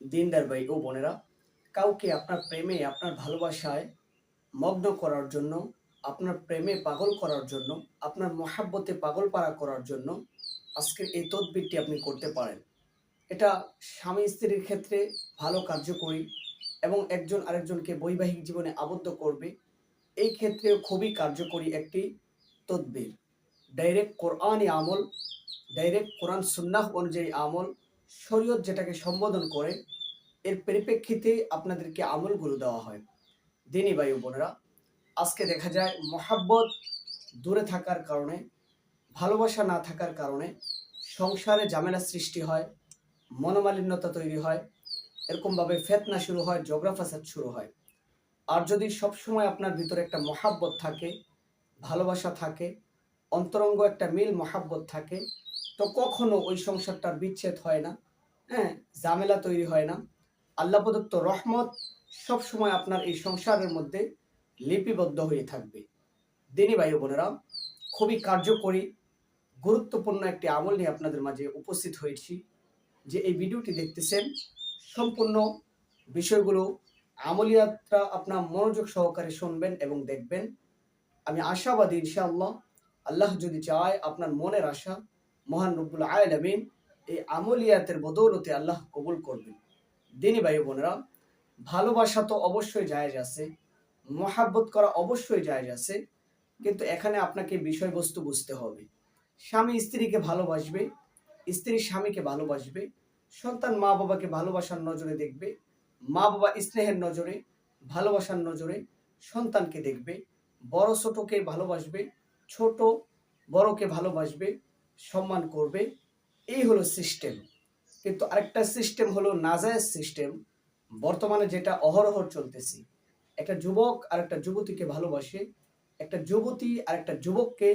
দিনদার ভাই ও বোনেরা, কাউকে আপনার প্রেমে, আপনার ভালোবাসায় মগ্ন করার জন্য, আপনার প্রেমে পাগল করার জন্য, আপনার মহাব্বতে পাগল পাড়া করার জন্য আজকের এই তদবিরটি আপনি করতে পারেন। এটা স্বামী স্ত্রীর ক্ষেত্রে ভালো কার্যকরী এবং একজন আরেকজনকে বৈবাহিক জীবনে আবদ্ধ করবে, এই ক্ষেত্রেও খুবই কার্যকরী একটি তদবির। ডাইরেক্ট কোরআনই আমল, ডাইরেক্ট কোরআন সুন্নাহ অনুযায়ী আমল, শরীয়ত যেটাকে সম্বোধন করে এর পরিপ্রেক্ষিতে আপনাদেরকে আমলগুলো দেওয়া হয়। দিনী বায়ু বোনেরা, আজকে দেখা যায় মহাব্বত দূরে থাকার কারণে, ভালোবাসা না থাকার কারণে সংসারে ঝামেলা সৃষ্টি হয়, মনোমালিন্যতা তৈরি হয়, এরকমভাবে ফেতনা শুরু হয় জগরা ফাসাদ শুরু হয়। আর যদি সবসময় আপনার ভিতরে একটা মহাব্বত থাকে, ভালোবাসা থাকে, অন্তরঙ্গ একটা মিল মহাব্বত থাকে, তো কখনো ওই সংসারটার বিচ্ছেদ হয় না হ্যাঁ ঝামেলা তৈরি হয় না। আল্লাহ প্রদত্ত রহমত সব সময় আপনার এই সংসারের মধ্যে লিপিবদ্ধ হয়ে থাকবে। দিনী ভাই বোনেরা, খুবই কার্যকরী, গুরুত্বপূর্ণ একটি আমল নিয়ে আপনাদের মাঝে উপস্থিত হয়েছি যে এই ভিডিওটি দেখতেছেন। সম্পূর্ণ বিষয়গুলো আমলিয়াতটা আপনার মনোযোগ সহকারে শুনবেন এবং দেখবেন। আমি আশাবাদী, ইনশাআল্লাহ, আল্লাহ যদি চায় আপনার মনের আশা মহান রব্বুল আলমিন এই আমলিয়াতের বদৌলতে আল্লাহ কবুল করবেন। দিনী ভাই বোনেরা, ভালোবাসা তো অবশ্যই জায়েজ আছে, মহাব্বত করা অবশ্যই জায়েজ আছে, কিন্তু এখানে আপনাকে বিষয়বস্তু বুঝতে হবে। স্বামী স্ত্রীকে ভালোবাসবে, স্ত্রী স্বামীকে ভালোবাসবে, সন্তান মা বাবাকে ভালোবাসার নজরে দেখবে, মা বাবা স্নেহের নজরে, ভালোবাসার নজরে সন্তানকে দেখবে, বড় ছোটকে ভালোবাসবে, ছোট বড়কে ভালোবাসবে, সম্মান করবে, এই হলো সিস্টেম কিন্তু আরেকটা সিস্টেম হলো নাজায়েজ সিস্টেম বর্তমানে যেটা অহরহ চলতেছে, একটা যুবক আর একটা যুবতীকে ভালোবাসে, একটা যুবতী আর একটা যুবককে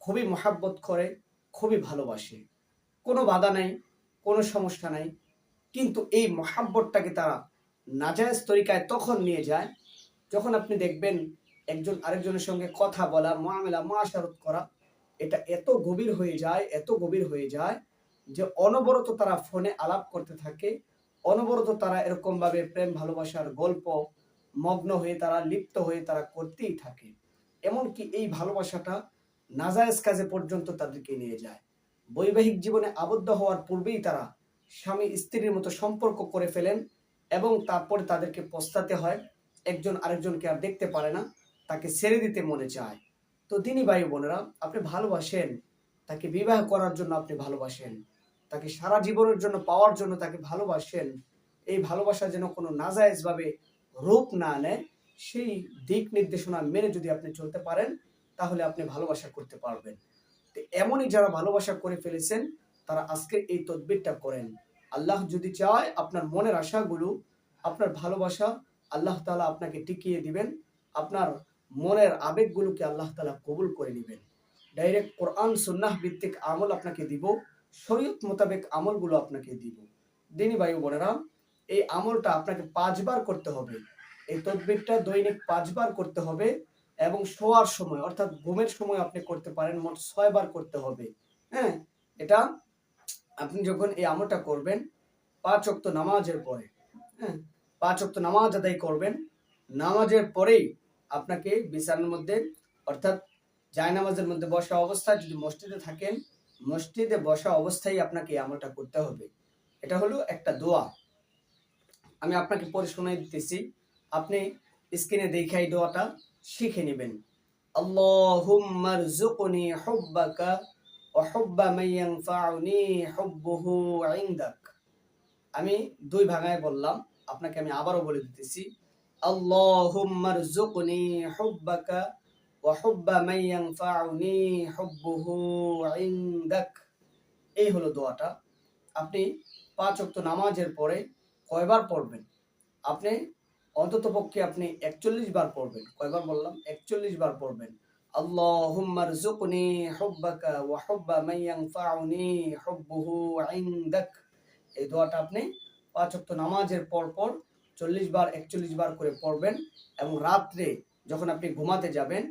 খুবই মহাব্বত করে, খুবই ভালোবাসে। কোনো বাধা নাই, কোনো সমস্যা নাই, কিন্তু এই মহাব্বতটাকে তারা নাজায়েজ তরিকায় তখন নিয়ে যায়, যখন আপনি দেখবেন একজন আরেকজনের সঙ্গে কথা বলা, মামেলা, মাশারত করা, এটা এত গভীর হয়ে যায়, এত গভীর হয়ে যায় যে অনবরত তারা ফোনে আলাপ করতে থাকে, অনবরত তারা এরকম ভাবে প্রেম, ভালোবাসার গল্প, মগ্ন হয়ে তারা, লিপ্ত হয়ে তারা করতেই থাকে। এমনকি এই ভালোবাসাটা নাজায়েজ কাজে পর্যন্ত তাদেরকে নিয়ে যায়। বৈবাহিক জীবনে আবদ্ধ হওয়ার পূর্বেই তারা স্বামী স্ত্রীর মতো সম্পর্ক করে ফেলেন এবং তারপরে তাদেরকে পস্তাতে হয়। একজন আরেকজনকে আর দেখতে পারে না, তাকে ছেড়ে দিতে মনে চায়। তো তিনি ভাই বোনেরা, আপনি ভালোবাসেন, তাকে বিবাহ করার জন্য আপনি ভালোবাসেন। তাকে সারা জীবনের জন্য, পাওয়ার জন্য তাকে ভালোবাসেন। এই ভালোবাসা যেন কোনো নাজায়েজ ভাবে রূপ না নেয়, সেই দিক নির্দেশনা মেনে যদি আপনি চলতে পারেন, তাহলে আপনি ভালোবাসা করতে পারবেন। তো এমনই যারা ভালোবাসা করে ফেলেছেন, তারা আজকে এই তদবিরটা করেন। আল্লাহ যদি চায়, আপনার মনের আশাগুলো, আপনার ভালোবাসা আল্লাহ তালা আপনাকে টিকিয়ে দিবেন, আপনার মনের আবেগগুলোকে আল্লাহ তালা কবুল করে নেবেন। ডাইরেক্ট কোরআন, সুন্নাহ ভিত্তিক আমল আপনাকে দিব। শরীয়ত মোতাবেক আমলগুলো আপনাকে দিব। দিনী বায়ু বোনেরা, এই আমলটা আপনাকে পাঁচবার করতে হবে। এই তদবিরটা দৈনিক পাঁচবার করতে হবে এবং শোয়ার সময়, অর্থাৎ ঘুমের সময় আপনি করতে পারেন, মোট ছয়বার করতে হবে। হ্যাঁ এটা আপনি যখন এই আমলটা করবেন, পাঁচ অক্ত নামাজের পরে হ্যাঁ পাঁচ অক্ত নামাজ আদায় করবেন, নামাজের পরেই আপনাকে বিছানার মধ্যে, অর্থাৎ জায়নামাজের মধ্যে বসা অবস্থায় যদি মসজিদে থাকেন মসজিদে বসা অবস্থায় আপনাকে আমলটা করতে হবে। এটা হলো একটা দোয়া। আমি আপনাকে পরে শোনাই দিতেছি। আপনি স্ক্রিনে দেখে এই দোয়াটা শিখে নেবেন। আমি দুই ভাঙায় বললাম, আপনাকে আমি আবারও বলে দিতেছি। আল্লাহুম্মা রযুকনি হুব্বাকা হুব্বা মান ইয়ানফাউনি হুব্বুহু ইনদাক। এই হলো দোয়াটা। আপনি পাঁচ ওয়াক্ত নামাজের পরে কয়বার পড়বেন? আপনি অন্তত পক্ষে আপনি একচল্লিশ বার পড়বেন। কয়বার বললাম? একচল্লিশ বার পড়বেন। রযুকনি হুব্বাকা ওয়া হুব্বা মান ইয়ানফাউনি হুব্বুহু ইনদাক। এই দোয়াটা আপনি পাঁচ ওয়াক্ত নামাজের পর পর চল্লিশ বার, একচল্লিশ বার করে পড়বেন এবং রাত্রে যখন আপনি ঘুমাতে যাবেন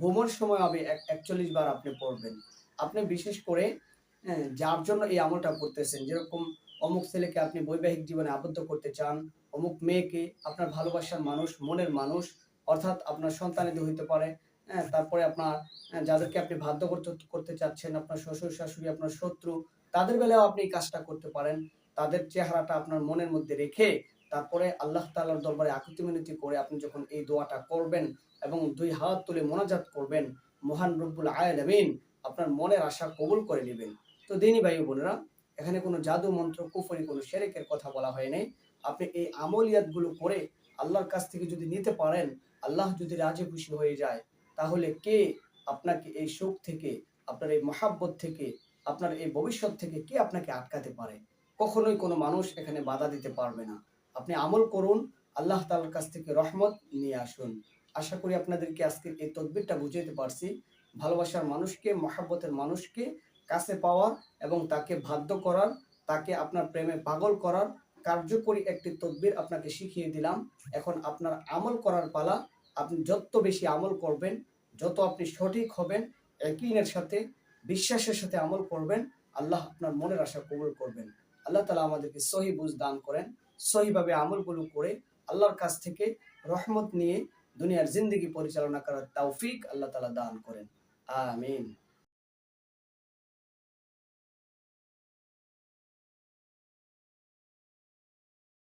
ঘুমোর সময় হবে একচল্লিশ বার আপনি পড়বেন। আপনি বিশেষ করে যার জন্য এই আমলটা করতেছেন। যেরকম অমুক ছেলেকে আপনি বৈবাহিক জীবনে আবদ্ধ করতে চান, অমুক মেয়েকে আপনার ভালোবাসার মানুষ, মনের মানুষ, অর্থাৎ আপনার সন্তানেদি হইতে পারে তারপরে আপনার যাদেরকে আপনি বাধ্য করতে করতে চাচ্ছেন, আপনার শ্বশুর, শাশুড়ি, আপনার শত্রু, তাদের বেলাও আপনি কাজটা করতে পারেন। তাদের চেহারাটা আপনার মনের মধ্যে রেখে তারপরে আল্লাহ তাআলার দরবারে আকুতি মিনতি করে আপনি যখন এই দোয়াটা করবেন এবং দুই হাত তুলে মোনাজাত করবেন, মহান রব্বুল আলামিন আপনার মনের আশা কবুল করে নেবেন। তো দিনী ভাই বোনেরা, এখানে কোনো জাদু মন্ত্র, কুফরি, কোনো শেরেকের কথা বলা হয় নাই। আপনি এই আমলিয়াতগুলো করে আল্লাহর কাছ থেকে যদি নিতে পারেন, আল্লাহ যদি রাজি খুশি হয়ে যায়, তাহলে কে আপনাকে এই সুখ থেকে, আপনার এই মহাব্বত থেকে, আপনার এই ভবিষ্যৎ থেকে কে আপনাকে আটকাতে পারে? কখনোই কোনো মানুষ এখানে বাধা দিতে পারবে না। আপনি আমল করুন, আল্লাহ তাআলার কাছ থেকে রহমত নিয়ে আসুন। আশা করি আপনাদেরকে আজকের এই তদবিরটা বুঝাইতে পারছি। ভালোবাসার মানুষকে, মহাব্বতের মানুষকে কাছে পাওয়ার এবং তাকে বাধ্য করার, তাকে আপনার প্রেমে পাগল করার কার্যকরী একটি তদবির আপনাকে শিখিয়ে দিলাম। এখন আপনার আমল করার পালা, আপনি যত বেশি আমল করবেন, যত আপনি সঠিক হবেন একইনের সাথে, বিশ্বাসের সাথে আমল করবেন, আল্লাহ আপনার মনের আশা কবুল করবেন। আল্লাহ তালা আমাদেরকে সহি বুঝ দান করেন। সহিভাবে আমলগুলো করে আল্লাহর কাছ থেকে রহমত নিয়ে দুনিয়ার জিন্দগি পরিচালনা করার তৌফিক আল্লাহ তালা দান করেন। আমিন।